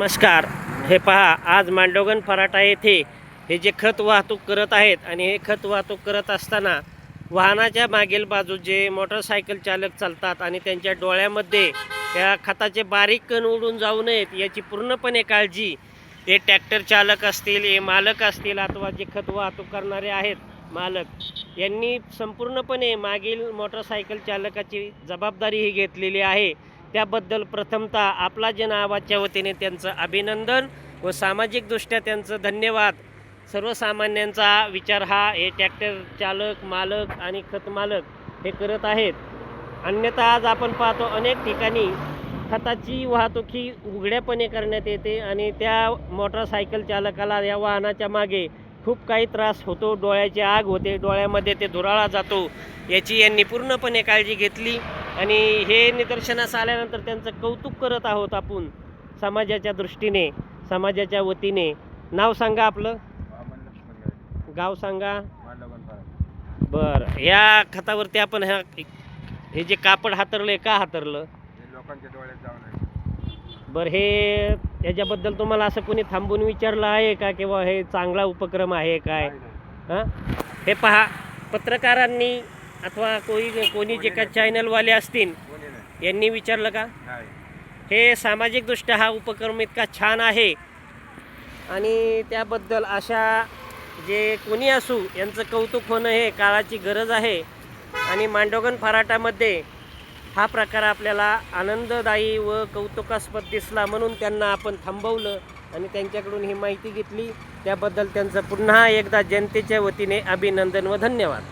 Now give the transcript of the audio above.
नमस्कार. हे पहा आज मांडोगन फराटा येथे हे जे खत वाहतूक करत आहेत आणि हे खत वाहतूक करत असताना वाहनाच्या मागील बाजू जे मोटरसायकल चालक चालतात आणि त्यांच्या डोळ्यामध्ये त्या खताचे बारीक कण उडून जाऊ नयेत याची पूर्णपणे काळजी हे ट्रॅक्टर चालक असतील हे मालक असतील अथवा जे खत वाहतूक करणारे आहेत मालक यांनी संपूर्णपणे मागील मोटरसायकल चालकाची जबाबदारी ही घेतलेली आहे. त्याबद्दल प्रथमतः आपला जन आवाजच्या वतीने त्यांचं अभिनंदन व सामाजिकदृष्ट्या त्यांचं धन्यवाद. सर्वसामान्यांचा विचार हा हे ट्रॅक्टर चालक मालक आणि खत मालक हे करत आहेत. अन्यथा आज आपण पाहतो अनेक ठिकाणी खताची वाहतूक ही उघड्यापणे करण्यात येते आणि त्या मोटरसायकल चालकाला या वाहनाच्या मागे खूप काही त्रास होतो डोळ्याची आग होते डोळ्यामध्ये ते धुराळा जातो याची यांनी पूर्णपणे काळजी घेतली. आणि हे निदर्शनास आल्यानंतर त्यांचं कौतुक करत आहोत आपण समाजाच्या दृष्टीने समाजाच्या वतीने. नाव सांगा आपलं. गाव सांगा. बरं या खतावरती आपण ह्या हे जे कापड हातरलं का हातरलं? बरं हे याच्याबद्दल तुम्हाला असं कोणी थांबून विचारलं आहे का किंवा हे चांगला उपक्रम आहे काय. हां? हे पहा पत्रकारांनी अथवा कोणी कोणी जे का चॅनलवाले असतील यांनी विचारलं का? हे सामाजिकदृष्ट्या हा उपक्रम इतका छान आहे? आणि त्याबद्दल अशा जे कोणी असू यांचं कौतुक होणं हे काळाची गरज आहे. आणि मांडोगन फराटामध्ये हा प्रकार आपल्याला आनंददायी व कौतुकास्पद दिसला म्हणून त्यांना आपण थांबवलं आणि त्यांच्याकडून ही माहिती घेतली. त्याबद्दल त्यांचं पुन्हा एकदा जनतेच्या वतीने अभिनंदन व धन्यवाद.